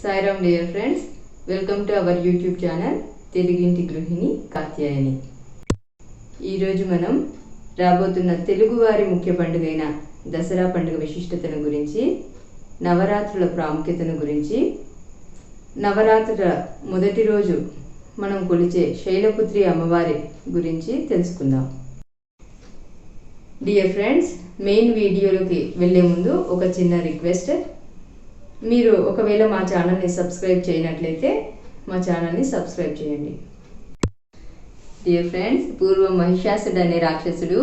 Sairam dear friends welcome to our YouTube channel తెలుగింటి గృహిణి కాత్యాయని ఈరోజు మనం రాబోతున్న తెలుగువారి ముఖ్య పండుగైన దసరా పండుగ విశిష్టతను గురించి నవరాత్రుల ప్రాముఖ్యతను గురించి నవరాత్రుల మొదటి రోజు మనం కొలిచే శైలపుత్రి అమ్మవారి గురించి తెలుసుకుందాం. డియర్ ఫ్రెండ్స్ మెయిన్ వీడియోలోకి వెళ్ళే ముందు ఒక చిన్న రిక్వెస్ట్ మీరు ఒకవేళ మా ఛానల్ని సబ్స్క్రైబ్ చేయనట్లయితే మా ఛానల్ని సబ్స్క్రైబ్ చేయండి. డియర్ ఫ్రెండ్స్ పూర్వం మహిషాసుడు అనే రాక్షసుడు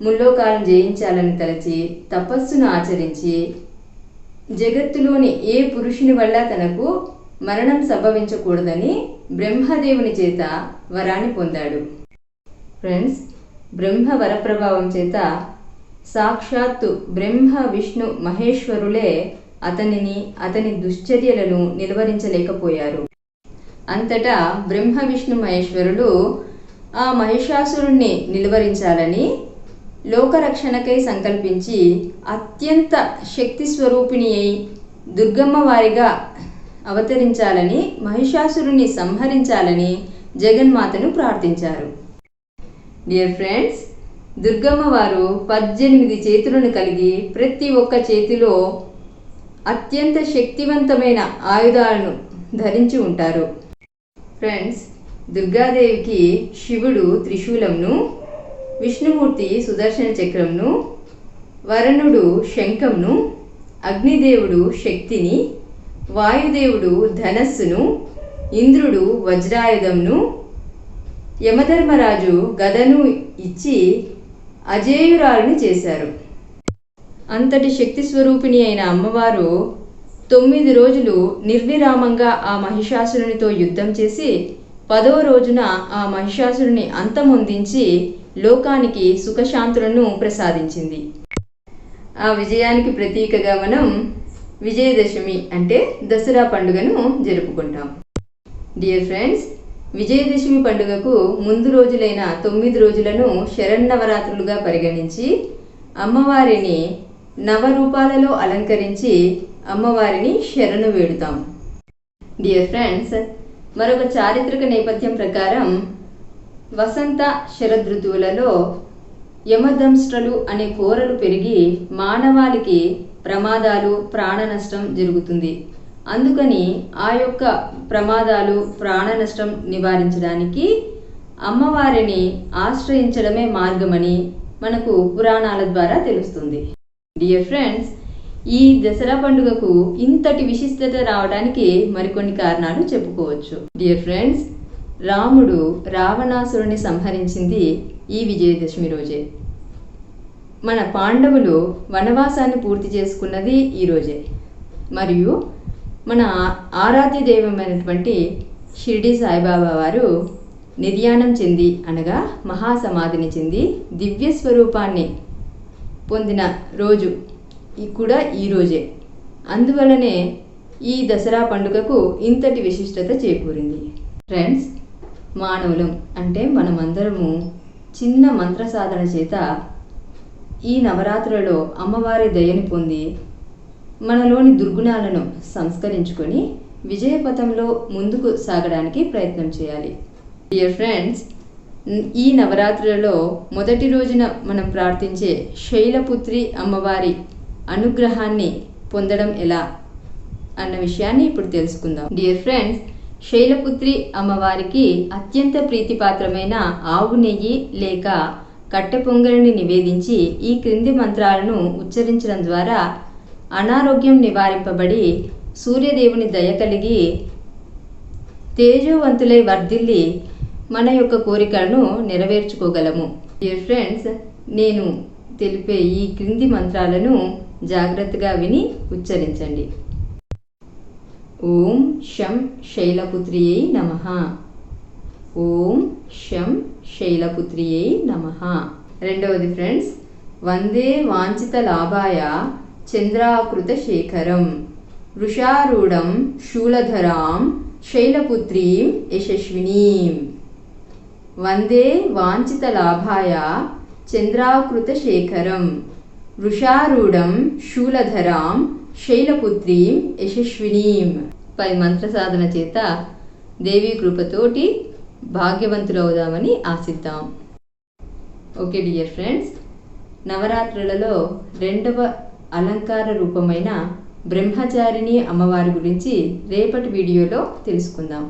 ముల్లోకాలను జయించాలని తలచి తపస్సును ఆచరించి జగత్తులోని ఏ పురుషుని వల్ల తనకు మరణం సంభవించకూడదని బ్రహ్మదేవుని చేత వరాన్ని పొందాడు. ఫ్రెండ్స్ బ్రహ్మ వరప్రభావం చేత సాక్షాత్తు బ్రహ్మ విష్ణు మహేశ్వరులే అతనిని అతని దుశ్చర్యలను నిలువరించలేకపోయారు. అంతటా బ్రహ్మ విష్ణు మహేశ్వరులు ఆ మహిషాసురుణ్ణి నిలువరించాలని లోకరక్షణకై సంకల్పించి అత్యంత శక్తి స్వరూపిణి అయి దుర్గమ్మ వారిగా అవతరించాలని మహిషాసురుణ్ణి సంహరించాలని జగన్మాతను ప్రార్థించారు. డియర్ ఫ్రెండ్స్ దుర్గమ్మ వారు పద్దెనిమిది చేతులను కలిగి ప్రతి ఒక్క చేతిలో అత్యంత శక్తివంతమైన ఆయుధాలను ధరించి ఉంటారు. ఫ్రెండ్స్ దుర్గాదేవికి శివుడు త్రిశూలంను విష్ణుమూర్తి సుదర్శన చక్రంను వరుణుడు శంఖంను అగ్నిదేవుడు శక్తిని వాయుదేవుడు ధనస్సును ఇంద్రుడు వజ్రాయుధంను యమధర్మరాజు గదను ఇచ్చి అజేయురాలను చేశారు. అంతటి శక్తి స్వరూపిణి అయిన అమ్మవారు తొమ్మిది రోజులు నిర్విరామంగా ఆ మహిషాసురునితో యుద్ధం చేసి పదో రోజున ఆ మహిషాసురుని అంతమొందించి లోకానికి సుఖశాంతులను ప్రసాదించింది. ఆ విజయానికి ప్రతీకగా మనం విజయదశమి అంటే దసరా పండుగను జరుపుకుంటాం. డియర్ ఫ్రెండ్స్ విజయదశమి పండుగకు ముందు రోజులైన తొమ్మిది రోజులను శరన్నవరాత్రులుగా పరిగణించి అమ్మవారిని నవరూపాలలో అలంకరించి అమ్మవారిని శరణు వేడుతాం. డియర్ ఫ్రెండ్స్ మరొక చారిత్రక నేపథ్యం ప్రకారం వసంత శరదృతువులలో యమదంష్ట్రలు అనే కోరలు పెరిగి మానవాళికి ప్రమాదాలు ప్రాణ నష్టం జరుగుతుంది. అందుకని ఆ యొక్క ప్రమాదాలు ప్రాణ నష్టం నివారించడానికి అమ్మవారిని ఆశ్రయించడమే మార్గమని మనకు పురాణాల ద్వారా తెలుస్తుంది. డియర్ ఫ్రెండ్స్ ఈ దసరా పండుగకు ఇంతటి విశిష్టత రావడానికి మరికొన్ని కారణాలు చెప్పుకోవచ్చు. డియర్ ఫ్రెండ్స్ రాముడు రావణాసురుని సంహరించింది ఈ విజయదశమి రోజే. మన పాండవులు వనవాసాన్ని పూర్తి చేసుకున్నది ఈ రోజే. మరియు మన ఆరాధ్య దైవమైనటువంటి షిరిడి సాయిబాబా వారు నిర్యాణం చెంది అనగా మహాసమాధిని చెంది దివ్య స్వరూపాన్ని పొందిన రోజు కూడా ఈరోజే అందువలనే ఈ దసరా పండుగకు ఇంతటి విశిష్టత చేకూరింది. ఫ్రెండ్స్ మానవులం అంటే మనమందరము చిన్న మంత్ర సాధన చేత ఈ నవరాత్రులలో అమ్మవారి దయని పొంది మనలోని దుర్గుణాలను సంస్కరించుకొని విజయపథంలో ముందుకు సాగడానికి ప్రయత్నం చేయాలి. డియర్ ఫ్రెండ్స్ ఈ నవరాత్రులలో మొదటి రోజున మనం ప్రార్థించే శైలపుత్రి అమ్మవారి అనుగ్రహాన్ని పొందడం ఎలా అన్న విషయాన్ని ఇప్పుడు తెలుసుకుందాం. డియర్ ఫ్రెండ్స్ శైలపుత్రి అమ్మవారికి అత్యంత ప్రీతిపాత్రమైన ఆవు నెయ్యి లేక కట్టె పొంగలిని నివేదించి ఈ క్రింది మంత్రాలను ఉచ్చరించడం ద్వారా అనారోగ్యం నివారింపబడి సూర్యదేవుని దయ కలిగి తేజోవంతులై వర్ధిల్లి మన యొక్క కోరికలను నెరవేర్చుకోగలము. డియర్ ఫ్రెండ్స్ నేను తెలిపే ఈ క్రింది మంత్రాలను జాగ్రత్తగా విని ఉచ్చరించండి. ఓం శం శైలపుత్రియై నమ. ఓం శం శైలపుత్రియై నమ. రెండవది ఫ్రెండ్స్ వందే వాంఛిత లాభాయ చంద్రాకృత శేఖరం వృషారూఢం శూలధరాం శైలపుత్రీం యశస్వినీం. వందే వాంఛిత లాభాయ చంద్రాకృత శేఖరం వృషారూఢం శూలధరాం శైలపుత్రీం యశస్వినీం. పై మంత్ర సాధన చేత దేవీ కృపతోటి భాగ్యవంతులవుదామని ఆశిద్దాం. ఓకే డియర్ ఫ్రెండ్స్ నవరాత్రులలో రెండవ అలంకార రూపమైన బ్రహ్మచారిణి అమ్మవారి గురించి రేపటి వీడియోలో తెలుసుకుందాం.